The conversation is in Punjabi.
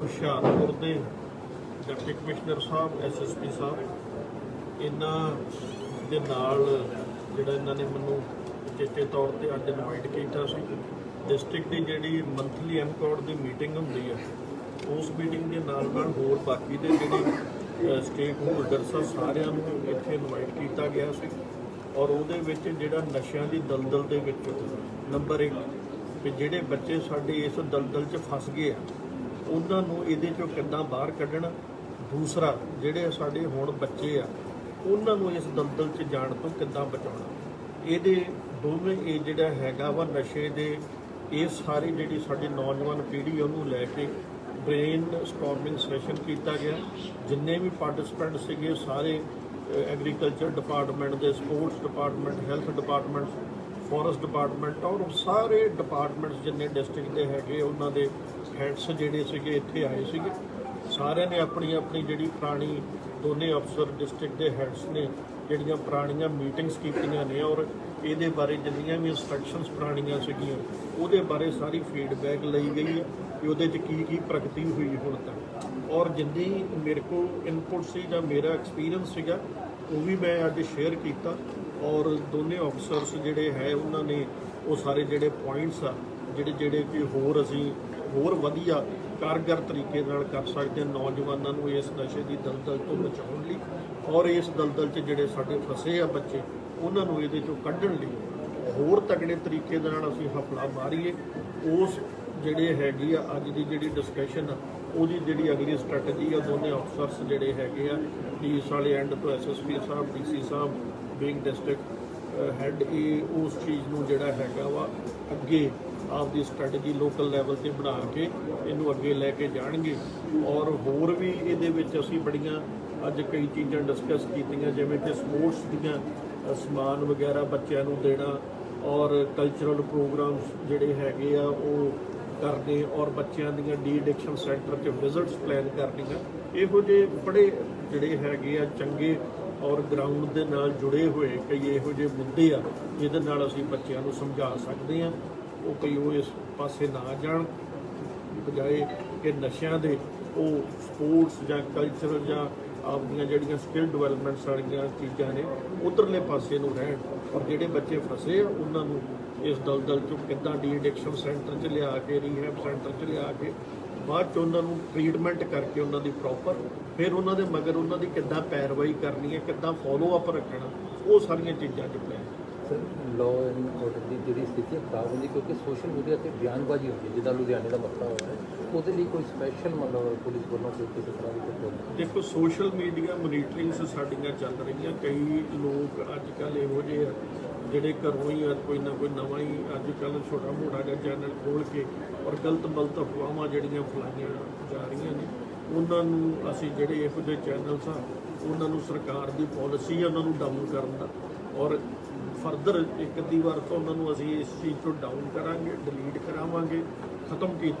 ਹੁਸ਼ਿਆਰਪੁਰ ਦੇ ਡਿਪਟੀ ਕਮਿਸ਼ਨਰ ਸਾਹਿਬ ਐਸਐਸਪੀ ਸਾਹਿਬ, ਇਹਨਾਂ ਦੇ ਨਾਲ ਜਿਹੜਾ ਇਹਨਾਂ ਨੇ ਮੈਨੂੰ ਚੇਤੇ ਤੌਰ ਤੇ ਅੱਜ ਇਨਵਾਈਟ ਕੀਤਾ ਸੀ। ਡਿਸਟ੍ਰਿਕਟ ਦੀ ਜਿਹੜੀ ਮੰਥਲੀ ਐਮਕੌਰਡ ਦੀ ਮੀਟਿੰਗ ਹੁੰਦੀ ਹੈ, ਉਸ ਮੀਟਿੰਗ ਦੇ ਨਾਲ ਨਾਲ ਹੋਰ ਬਾਕੀ ਦੇ ਜਿਹੜੇ ਸਟੇਕ ਹੋਲਡਰਸ ਆ, ਸਾਰਿਆਂ ਨੂੰ ਇੱਥੇ ਇਨਵਾਈਟ ਕੀਤਾ ਗਿਆ ਸੀ ਔਰ ਉਹਦੇ ਵਿੱਚ ਜਿਹੜਾ ਨਸ਼ਿਆਂ ਦੀ ਦਲਦਲ ਦੇ ਵਿੱਚ ਨੰਬਰ 1 ਕਿ ਜਿਹੜੇ ਬੱਚੇ ਸਾਡੇ ਇਸ ਦਲਦਲ 'ਚ ਫਸ ਗਏ ਆ ਉਹਨਾਂ ਨੂੰ ਇਹਦੇ ਚੋਂ ਕਿੱਦਾਂ ਬਾਹਰ ਕੱਢਣਾ? ਦੂਸਰਾ, ਜਿਹੜੇ ਸਾਡੇ ਹੁਣ ਬੱਚੇ ਆ, ਉਹਨਾਂ ਨੂੰ ਇਸ ਦਲਦਲ 'ਚ ਜਾਣ ਤੋਂ ਕਿੱਦਾਂ ਬਚਾਉਣਾ? ਇਹਦੇ ਦੋਵੇਂ ਇਹ ਜਿਹੜਾ ਹੈਗਾ ਵਾ ਨਸ਼ੇ ਦੇ, ਇਹ ਸਾਰੀ ਜਿਹੜੀ ਸਾਡੀ ਨੌਜਵਾਨ ਪੀੜ੍ਹੀ ਉਹਨੂੰ ਲੈ ਕੇ ਬ੍ਰੇਨ ਸਟਾਰਮਿੰਗ ਸੈਸ਼ਨ ਕੀਤਾ ਗਿਆ। ਜਿੰਨੇ ਵੀ ਪਾਰਟਿਸਪੈਂਟ ਸੀਗੇ, ਸਾਰੇ ਐਗਰੀਕਲਚਰ ਡਿਪਾਰਟਮੈਂਟ ਦੇ sports department health department forest department ਔਰ ਸਾਰੇ ਡਿਪਾਰਟਮੈਂਟਸ ਜਿੰਨੇ ਡਿਸਟ੍ਰਿਕਟ ਦੇ ਹੈਗੇ ਉਹਨਾਂ ਦੇ ਹੈਡਸ ਜਿਹੜੇ ਸੀਗੇ, ਇੱਥੇ ਆਏ ਸੀਗੇ। ਸਾਰਿਆਂ ਨੇ ਆਪਣੀ ਆਪਣੀ ਜਿਹੜੀ ਪੁਰਾਣੀ ਦੋਨੇ ਅਫਸਰ ਡਿਸਟ੍ਰਿਕਟ ਦੇ ਹੈਡਸ ਨੇ, ਜਿਹੜੀਆਂ ਪੁਰਾਣੀਆਂ ਮੀਟਿੰਗਸ ਕੀਤੀਆਂ ਨੇ ਔਰ ਇਹਦੇ ਬਾਰੇ ਜਿੰਨੀਆਂ ਵੀ ਇਨਸਟਰਕਸ਼ਨਸ ਪੁਰਾਣੀਆਂ ਸੀਗੀਆਂ, ਉਹਦੇ ਬਾਰੇ ਸਾਰੀ ਫੀਡਬੈਕ ਲਈ ਗਈ ਹੈ ਕਿ ਉਹਦੇ 'ਚ ਕੀ ਕੀ ਪ੍ਰਗਤੀ ਹੋਈ ਹੁਣ ਤੱਕ। ਔਰ ਜਿੰਨੀ ਮੇਰੇ ਕੋਲ ਇਨਪੁਟ ਸੀ ਜਾਂ ਮੇਰਾ ਐਕਸਪੀਰੀਅੰਸ ਸੀਗਾ, ਉਹ ਵੀ ਮੈਂ ਅੱਜ ਸ਼ੇਅਰ ਕੀਤਾ ਔਰ ਦੋਨੇ ਅਫਸਰਸ ਜਿਹੜੇ ਹੈ, ਉਹਨਾਂ ਨੇ ਉਹ ਸਾਰੇ ਜਿਹੜੇ ਪੁਆਇੰਟਸ ਆ, ਜਿਹੜੇ ਜਿਹੜੇ ਕਿ ਹੋਰ ਅਸੀਂ ਹੋਰ ਵਧੀਆ ਕਾਰਗਰ ਤਰੀਕੇ ਨਾਲ ਕਰ ਸਕਦੇ ਹਾਂ ਨੌਜਵਾਨਾਂ ਨੂੰ ਇਸ ਨਸ਼ੇ ਦੀ ਦਲਦਲ ਤੋਂ ਬਚਾਉਣ ਲਈ ਔਰ ਇਸ ਦਲਦਲ 'ਚ ਜਿਹੜੇ ਸਾਡੇ ਫਸੇ ਆ ਬੱਚੇ, ਉਹਨਾਂ ਨੂੰ ਇਹਦੇ ਚੋਂ ਕੱਢਣ ਲਈ ਹੋਰ ਤਗੜੇ ਤਰੀਕੇ ਦੇ ਨਾਲ ਅਸੀਂ ਹਫਲਾ ਮਾਰੀਏ। ਉਸ ਜਿਹੜੇ ਹੈਗੀ ਆ, ਅੱਜ ਦੀ ਜਿਹੜੀ ਡਿਸਕਸ਼ਨ ਆ, ਉਹਦੀ ਜਿਹੜੀ ਅਗਲੀ ਸਟ੍ਰੈਟਜੀ ਆ, ਦੋਨੇ ਅਫਸਰਸ ਜਿਹੜੇ ਹੈਗੇ ਆ ਪੁਲਿਸ ਵਾਲੇ ਐਂਡ ਤੋਂ ਐਸਐਸਪੀ ਸਾਹਿਬ ਡੀਸੀ ਸਾਹਿਬ ਬੀਇੰਗ ਡਿਸਟ੍ਰਿਕਟ ਹੈਡ ਇਹ ਉਸ ਚੀਜ਼ ਨੂੰ ਜਿਹੜਾ ਹੈਗਾ ਵਾ, ਅੱਗੇ ਆਪਦੀ ਸਟ੍ਰੈਟਜੀ ਲੋਕਲ ਲੈਵਲ ਤੇ ਬਣਾ ਕੇ ਇਹਨੂੰ ਅੱਗੇ ਲੈ ਕੇ ਜਾਣਗੇ। ਔਰ ਹੋਰ ਵੀ ਇਹਦੇ ਵਿੱਚ ਅਸੀਂ ਬੜੀਆਂ ਅੱਜ ਕਈ ਚੀਜ਼ਾਂ ਡਿਸਕਸ ਕੀਤੀਆਂ, ਜਿਵੇਂ ਕਿ ਸਪੋਰਟਸ ਦੀਆਂ ਸਮਾਨ ਵਗੈਰਾ ਬੱਚਿਆਂ ਨੂੰ ਦੇਣਾ ਔਰ ਕਲਚਰਲ ਪ੍ਰੋਗਰਾਮਸ ਜਿਹੜੇ ਹੈਗੇ ਆ, ਉਹ ਕਰਨੇ ਔਰ ਬੱਚਿਆਂ ਦੀਆਂ ਡੀ ਐਡਿਕਸ਼ਨ ਸੈਂਟਰ 'ਚ ਵਿਜ਼ਿਟਸ ਪਲਾਨ ਕਰਨੀਆਂ। ਇਹੋ ਜਿਹੇ ਬੜੇ ਜਿਹੜੇ ਹੈਗੇ ਆ ਚੰਗੇ ਔਰ ਗਰਾਊਂਡ ਦੇ ਨਾਲ ਜੁੜੇ ਹੋਏ ਕਈ ਇਹੋ ਜਿਹੇ ਮੁੱਦੇ ਆ, ਜਿਹਦੇ ਨਾਲ ਅਸੀਂ ਬੱਚਿਆਂ ਨੂੰ ਸਮਝਾ ਸਕਦੇ ਆ ਉਹ ਕਈ ਉਹ ਇਸ ਪਾਸੇ ਨਾ ਜਾਣ, ਬਜਾਏ ਕਿ ਨਸ਼ਿਆਂ ਦੇ ਉਹ ਸਪੋਰਟਸ ਜਾਂ ਕਲਚਰ ਜਾਂ ਆਪਦੀਆਂ ਜਿਹੜੀਆਂ ਸਕਿੱਲ ਡਿਵੈਲਪਮੈਂਟਸ ਵਾਲੀਆਂ ਚੀਜ਼ਾਂ ਨੇ, ਉਧਰਲੇ ਪਾਸੇ ਨੂੰ ਰਹਿਣ। ਔਰ ਜਿਹੜੇ ਬੱਚੇ ਫਸੇ ਆ, ਉਹਨਾਂ ਨੂੰ ਇਸ ਦਲਦਲ ਚੋਂ ਕਿੱਦਾਂ ਡੀ ਐਡਿਕਸ਼ਨ ਸੈਂਟਰ 'ਚ ਲਿਆ ਕੇ ਰੀਹੈਬ ਸੈਂਟਰ 'ਚ ਲਿਆ ਕੇ, ਬਾਅਦ 'ਚ ਉਹਨਾਂ ਨੂੰ ਟ੍ਰੀਟਮੈਂਟ ਕਰਕੇ ਉਹਨਾਂ ਦੀ ਪ੍ਰੋਪਰ ਫਿਰ ਉਹਨਾਂ ਦੇ ਮਗਰ ਉਹਨਾਂ ਦੀ ਕਿੱਦਾਂ ਪੈਰਵਾਈ ਕਰਨੀ ਹੈ, ਕਿੱਦਾਂ ਫੋਲੋ ਅਪ ਰੱਖਣਾ, ਉਹ ਸਾਰੀਆਂ ਚੀਜ਼ਾਂ 'ਚ plan sir law and order ਦੀ ਜਿਹੜੀ ਸਥਿਤੀ ਹੈ ਖਰਾਬ ਹੁੰਦੀ ਕਿਉਂਕਿ ਸੋਸ਼ਲ ਮੀਡੀਆ ਤੇ ਬਿਆਨਬਾਜ਼ੀ ਹੁੰਦੀ ਹੈ, ਜਿੱਦਾਂ ਲੁਧਿਆਣੇ ਦਾ ਮਸਲਾ ਹੋਇਆ ਉਹਦੇ ਲਈ ਕੋਈ ਸਪੈਸ਼ਲ ਮਤਲਬ ਪੁਲਿਸ ਵੱਲੋਂ ਕੋਈ ਕਿਸੇ ਤਰ੍ਹਾਂ ਦੀ ਕੋਈ ਦੇਖੋ ਸੋਸ਼ਲ ਮੀਡੀਆ ਮੋਨੀਟਰਿੰਗਸ ਸਾਡੀਆਂ ਚੱਲ ਰਹੀਆਂ, ਕਈ ਲੋਕ ਅੱਜ ਕੱਲ੍ਹ ਇਹੋ ਜਿਹੇ ਆ, ਜਿਹੜੇ ਘਰੋਂ ਹੀ ਅੱਜ ਕੋਈ ਨਾ ਕੋਈ ਨਵਾਂ ਹੀ ਅੱਜ ਕੱਲ੍ਹ ਛੋਟਾ ਮੋਟਾ ਜਿਹਾ ਚੈਨਲ ਖੋਲ ਕੇ ਔਰ ਗਲਤ ਮਲਤ ਅਫਵਾਹਾਂ ਜਿਹੜੀਆਂ ਫਲਾਈਆਂ ਜਾ ਰਹੀਆਂ ਨੇ, ਉਹਨਾਂ ਨੂੰ ਅਸੀਂ ਜਿਹੜੇ ਇਹੋ ਜਿਹੇ ਚੈਨਲਸ ਆ, ਉਹਨਾਂ ਨੂੰ ਸਰਕਾਰ ਦੀ ਪਾਲਿਸੀ ਆ, ਉਹਨਾਂ ਨੂੰ ਡਾਊਨ ਕਰਨ ਦਾ ਔਰ ਫਰਦਰ ਇੱਕ ਅੱਧੀ ਵਾਰ ਤਾਂ ਉਹਨਾਂ ਨੂੰ ਅਸੀਂ ਇਸ ਚੀਜ਼ ਤੋਂ ਡਾਊਨ ਕਰਾਂਗੇ ਡਿਲੀਟ ਕਰਾਵਾਂਗੇ, ਖਤਮ ਕੀਤੀ